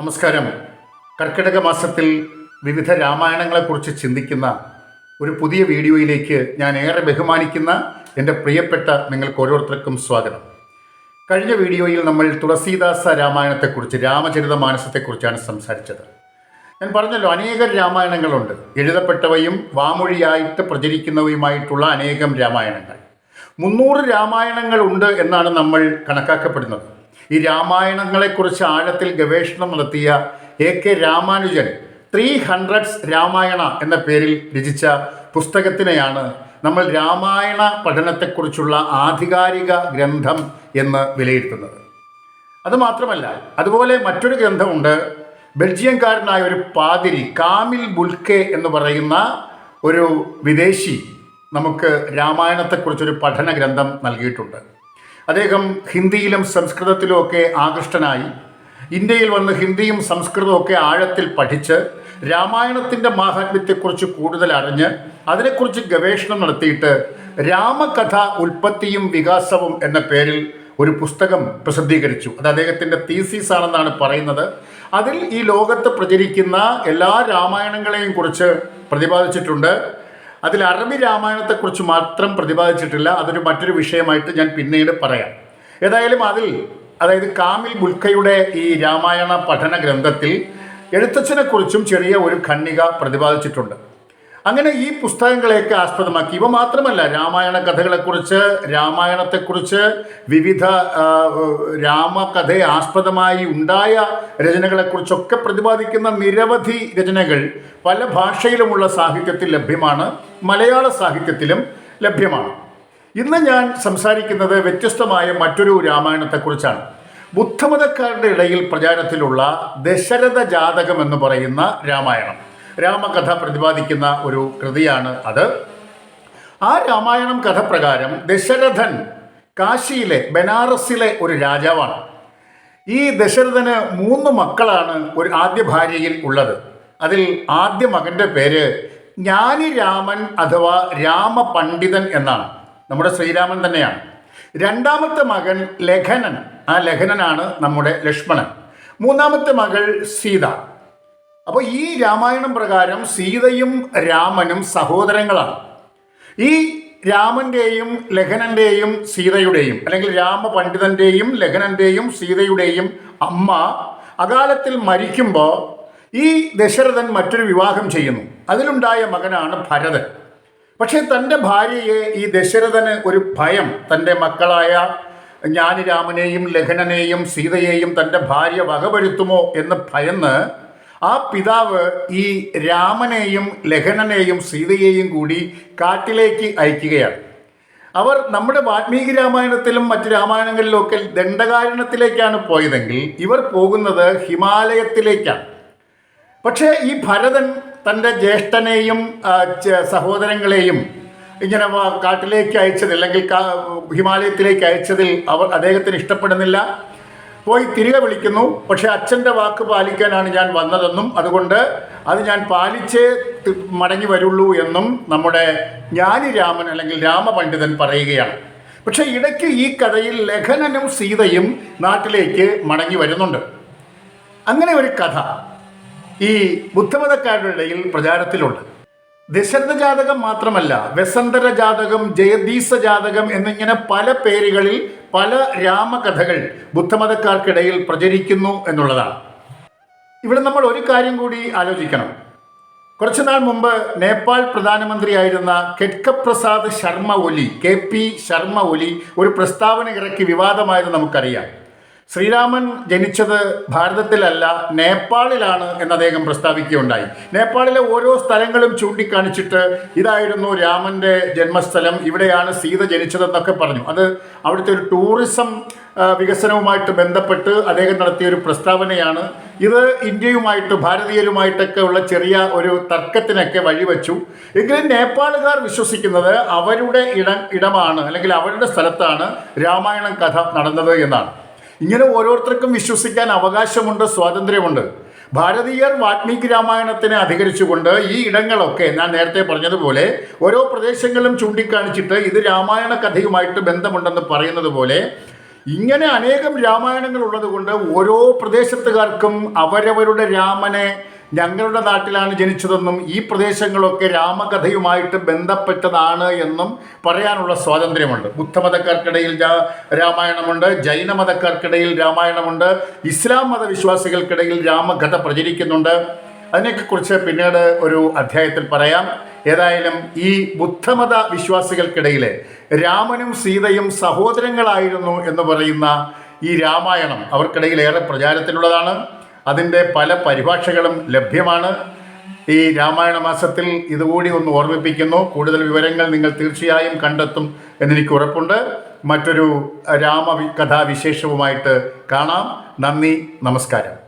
നമസ്കാരം. കർക്കിടക മാസത്തിൽ വിവിധ രാമായണങ്ങളെക്കുറിച്ച് ചിന്തിക്കുന്ന ഒരു പുതിയ വീഡിയോയിലേക്ക് ഞാൻ ഏറെ ബഹുമാനിക്കുന്ന എന്റെ പ്രിയപ്പെട്ട നിങ്ങൾക്ക് ഓരോരുത്തർക്കും സ്വാഗതം. കഴിഞ്ഞ വീഡിയോയിൽ നമ്മൾ തുളസീദാസ രാമായണത്തെക്കുറിച്ച് രാമചരിത മാനസത്തെക്കുറിച്ചാണ് സംസാരിച്ചത്. ഞാൻ പറഞ്ഞല്ലോ അനേകം രാമായണങ്ങളുണ്ട്. എഴുതപ്പെട്ടവയും വാമൊഴിയായിട്ട് പ്രചരിക്കുന്നവയുമായിട്ടുള്ള അനേകം രാമായണങ്ങൾ. മുന്നൂറ് രാമായണങ്ങളുണ്ട് എന്നാണ് നമ്മൾ കണക്കാക്കപ്പെടുന്നത്. ഈ രാമായണങ്ങളെക്കുറിച്ച് ആഴത്തിൽ ഗവേഷണം നടത്തിയ A K Ramanujan three hundreds Ramayana എന്ന പേരിൽ രചിച്ച പുസ്തകത്തിനെയാണ് നമ്മൾ രാമായണ പഠനത്തെക്കുറിച്ചുള്ള ആധികാരിക ഗ്രന്ഥം എന്ന് വിലയിരുത്തുന്നത്. അതുമാത്രമല്ല അതുപോലെ മറ്റൊരു ഗ്രന്ഥമുണ്ട് ബെൽജിയംകാരനായ ഒരു പാതിരി കാമിൽ ബുൽക്കെ എന്ന് പറയുന്ന ഒരു വിദേശി നമുക്ക് രാമായണത്തെക്കുറിച്ചൊരു പഠന ഗ്രന്ഥം നൽകിയിട്ടുണ്ട്. അദ്ദേഹം ഹിന്ദിയിലും സംസ്കൃതത്തിലും ഒക്കെ ആകൃഷ്ടനായി. ഇന്ത്യയിൽ വന്ന് ഹിന്ദിയും സംസ്കൃതവും ഒക്കെ ആഴത്തിൽ പഠിച്ച് രാമായണത്തിന്റെ മാഹാത്മ്യത്തെക്കുറിച്ച് കൂടുതൽ അറിഞ്ഞ് അതിനെക്കുറിച്ച് ഗവേഷണം നടത്തിയിട്ട് രാമകഥ ഉൽപ്പത്തിയും വികാസവും എന്ന പേരിൽ ഒരു പുസ്തകം പ്രസിദ്ധീകരിച്ചു. അത് അദ്ദേഹത്തിന്റെ തീസീസ് ആണെന്നാണ് പറയുന്നത്. അതിൽ ഈ ലോകത്ത് പ്രചരിക്കുന്ന എല്ലാ രാമായണങ്ങളെയും കുറിച്ച് പ്രതിപാദിച്ചിട്ടുണ്ട്. അതിൽ അറബി രാമായണത്തെക്കുറിച്ച് മാത്രം പ്രതിപാദിച്ചിട്ടില്ല. അതൊരു മറ്റൊരു വിഷയമായിട്ട് ഞാൻ പിന്നീട് പറയാം. ഏതായാലും അതിൽ അതായത് കാമിൽ ബുൽഖയുടെ ഈ രാമായണ പഠന ഗ്രന്ഥത്തിൽ എഴുത്തച്ഛനെക്കുറിച്ചും ചെറിയ ഒരു ഖണ്ണിക പ്രതിപാദിച്ചിട്ടുണ്ട്. അങ്ങനെ ഈ പുസ്തകങ്ങളെയൊക്കെ ആസ്പദമാക്കി. ഇവ മാത്രമല്ല രാമായണ കഥകളെക്കുറിച്ച് രാമായണത്തെക്കുറിച്ച് വിവിധ രാമകഥയെ ആസ്പദമായി ഉണ്ടായ രചനകളെക്കുറിച്ചൊക്കെ പ്രതിപാദിക്കുന്ന നിരവധി രചനകൾ പല ഭാഷയിലുമുള്ള സാഹിത്യത്തിൽ ലഭ്യമാണ് മലയാള സാഹിത്യത്തിലും ലഭ്യമാണ്. ഇന്ന് ഞാൻ സംസാരിക്കുന്നത് വ്യത്യസ്തമായ മറ്റൊരു രാമായണത്തെക്കുറിച്ചാണ്. ബുദ്ധമതക്കാരുടെ ഇടയിൽ പ്രചാരത്തിലുള്ള ദശരഥ ജാതകം എന്ന് പറയുന്ന രാമായണം. രാമകഥ പ്രതിപാദിക്കുന്ന ഒരു കൃതിയാണ് അത്. ആ രാമായണം കഥ പ്രകാരം ദശരഥൻ കാശിയിലെ ബനാറസിലെ ഒരു രാജാവാണ്. ഈ ദശരഥന് മൂന്ന് മക്കളാണ് ഒരു ആദ്യ ഭാര്യയിൽ ഉള്ളത്. അതിൽ ആദ്യ മകന്റെ പേര് ജ്ഞാനി രാമൻ അഥവാ രാമപണ്ഡിതൻ എന്നാണ്. നമ്മുടെ ശ്രീരാമൻ തന്നെയാണ്. രണ്ടാമത്തെ മകൻ ലഖനൻ. ആ ലഖനനാണ് നമ്മുടെ ലക്ഷ്മണൻ. മൂന്നാമത്തെ മകൾ സീത. അപ്പോൾ ഈ രാമായണം പ്രകാരം സീതയും രാമനും സഹോദരങ്ങളാണ്. ഈ രാമന്റെയും ലഖനന്റെയും സീതയുടെയും അല്ലെങ്കിൽ രാമപണ്ഡിതന്റെയും ലഖനന്റെയും സീതയുടെയും അമ്മ അകാലത്തിൽ മരിക്കുമ്പോൾ ഈ ദശരഥൻ മറ്റൊരു വിവാഹം ചെയ്യുന്നു. അതിലുണ്ടായ മകനാണ് ഭരതൻ. പക്ഷേ തന്റെ ഭാര്യയെ ഈ ദശരഥന് ഒരു ഭയം തന്റെ മക്കളായ ജ്ഞാനിരാമനെയും ലഖനനെയും സീതയെയും തന്റെ ഭാര്യ വകവരുത്തുമോ എന്ന് ഭയന്ന് ആ പിതാവ് ഈ രാമനെയും ലഹനനെയും സീതയെയും കൂടി കാട്ടിലേക്ക് അയക്കുകയാണ്. അവർ നമ്മുടെ വാൽമീകി രാമായണത്തിലും മറ്റ് രാമായണങ്ങളിലൊക്കെ ദണ്ഡകാരണത്തിലേക്കാണ് പോയതെങ്കിൽ ഇവർ പോകുന്നത് ഹിമാലയത്തിലേക്കാണ്. പക്ഷേ ഈ ഭരതൻ തന്റെ ജ്യേഷ്ഠനെയും സഹോദരങ്ങളെയും ഇങ്ങനെ കാട്ടിലേക്ക് അയച്ചതിൽ അല്ലെങ്കിൽ ഹിമാലയത്തിലേക്ക് അയച്ചതിൽ അവർ അദ്ദേഹത്തിന് ഇഷ്ടപ്പെടുന്നില്ല. പോയി തിരികെ വിളിക്കുന്നു. പക്ഷേ അച്ഛന്റെ വാക്ക് പാലിക്കാനാണ് ഞാൻ വന്നതെന്നും അതുകൊണ്ട് അത് ഞാൻ പാലിച്ചേ മടങ്ങി വരുള്ളൂ എന്നും നമ്മുടെ ജ്ഞാനി രാമൻ അല്ലെങ്കിൽ രാമപണ്ഡിതൻ പറയുകയാണ്. പക്ഷേ ഇടയ്ക്ക് ഈ കഥയിൽ ലഖനനും സീതയും നാട്ടിലേക്ക് മടങ്ങി വരുന്നുണ്ട്. അങ്ങനെ ഒരു കഥ ഈ ബുദ്ധമതക്കാരുടെ ഇടയിൽ പ്രചാരത്തിലുണ്ട്. ദശരഥ ജാതകം മാത്രമല്ല വസന്തര ജാതകം ജയദീസ ജാതകം എന്നിങ്ങനെ പല പേരുകളിൽ പല രാമകഥകൾ ബുദ്ധമതക്കാർക്കിടയിൽ പ്രചരിക്കുന്നു എന്നുള്ളതാണ്. ഇവിടെ നമ്മൾ ഒരു കാര്യം കൂടി ആലോചിക്കണം. കുറച്ചുനാൾ മുമ്പ് നേപ്പാൾ പ്രധാനമന്ത്രിയായിരുന്ന കെട്കപ്രസാദ് ശർമ്മ ഒലി കെ പി ശർമ്മ ഒലി ഒരു പ്രസ്താവന ഇറക്കി വിവാദമായത് നമുക്കറിയാം. ശ്രീരാമൻ ജനിച്ചത് ഭാരതത്തിലല്ല നേപ്പാളിലാണ് എന്ന് അദ്ദേഹം പ്രസ്താവിക്കുകയുണ്ടായി. നേപ്പാളിലെ ഓരോ സ്ഥലങ്ങളും ചൂണ്ടിക്കാണിച്ചിട്ട് ഇതായിരുന്നു രാമന്റെ ജന്മസ്ഥലം ഇവിടെയാണ് സീത ജനിച്ചതെന്നൊക്കെ പറഞ്ഞു. അത് അവിടുത്തെ ഒരു ടൂറിസം വികസനവുമായിട്ട് ബന്ധപ്പെട്ട് അദ്ദേഹം നടത്തിയ ഒരു പ്രസ്താവനയാണ്. ഇത് ഇന്ത്യയുമായിട്ട് ഭാരതീയരുമായിട്ടൊക്കെ ഉള്ള ചെറിയ ഒരു തർക്കത്തിനൊക്കെ വഴിവെച്ചു. എങ്കിലും നേപ്പാളുകാർ വിശ്വസിക്കുന്നത് അവരുടെ ഇടം ഇടമാണ് അല്ലെങ്കിൽ അവരുടെ സ്ഥലത്താണ് രാമായണം കഥ നടന്നത് എന്നാണ്. ഇങ്ങനെ ഓരോരുത്തർക്കും വിശ്വസിക്കാൻ അവകാശമുണ്ട് സ്വാതന്ത്ര്യമുണ്ട്. ഭാരതീയർ വാൽമീകി രാമായണത്തിനെ അധികരിച്ചുകൊണ്ട് ഈ ഇടങ്ങളൊക്കെ ഞാൻ നേരത്തെ പറഞ്ഞതുപോലെ ഓരോ പ്രദേശങ്ങളും ചൂണ്ടിക്കാണിച്ചിട്ട് ഇത് രാമായണ കഥയുമായിട്ട് ബന്ധമുണ്ടെന്ന് പറയുന്നത് പോലെ ഇങ്ങനെ അനേകം രാമായണങ്ങൾ ഉള്ളതുകൊണ്ട് ഓരോ പ്രദേശത്തുകാർക്കും അവരവരുടെ രാമനെ ഞങ്ങളുടെ നാട്ടിലാണ് ജനിച്ചതെന്നും ഈ പ്രദേശങ്ങളൊക്കെ രാമകഥയുമായിട്ട് ബന്ധപ്പെട്ടതാണ് എന്നും പറയാനുള്ള സ്വാതന്ത്ര്യമുണ്ട്. ബുദ്ധമതക്കാർക്കിടയിൽ രാമായണമുണ്ട് ജൈനമതക്കാർക്കിടയിൽ രാമായണമുണ്ട് ഇസ്ലാം മതവിശ്വാസികൾക്കിടയിൽ രാമകഥ പ്രചരിക്കുന്നുണ്ട്. അതിനെക്കുറിച്ച് പിന്നീട് ഒരു അധ്യായത്തിൽ പറയാം. ഏതായാലും ഈ ബുദ്ധമത വിശ്വാസികൾക്കിടയിലെ രാമനും സീതയും സഹോദരങ്ങളായിരുന്നു എന്ന് പറയുന്ന ഈ രാമായണം അവർക്കിടയിൽ ഏറെ പ്രചാരത്തിലുള്ളതാണ്. അതിന്റെ പല പരിഭാഷകളും ലഭ്യമാണ്. ഈ രാമായണ മാസത്തിൽ ഇതുകൂടി ഒന്ന് ഓർമ്മിപ്പിക്കുന്നു. കൂടുതൽ വിവരങ്ങൾ നിങ്ങൾ തീർച്ചയായും കണ്ടെത്തും എന്നെനിക്ക് ഉറപ്പുണ്ട്. മറ്റൊരു രാമ കഥാവിശേഷവുമായിട്ട് കാണാം. നന്ദി നമസ്കാരം.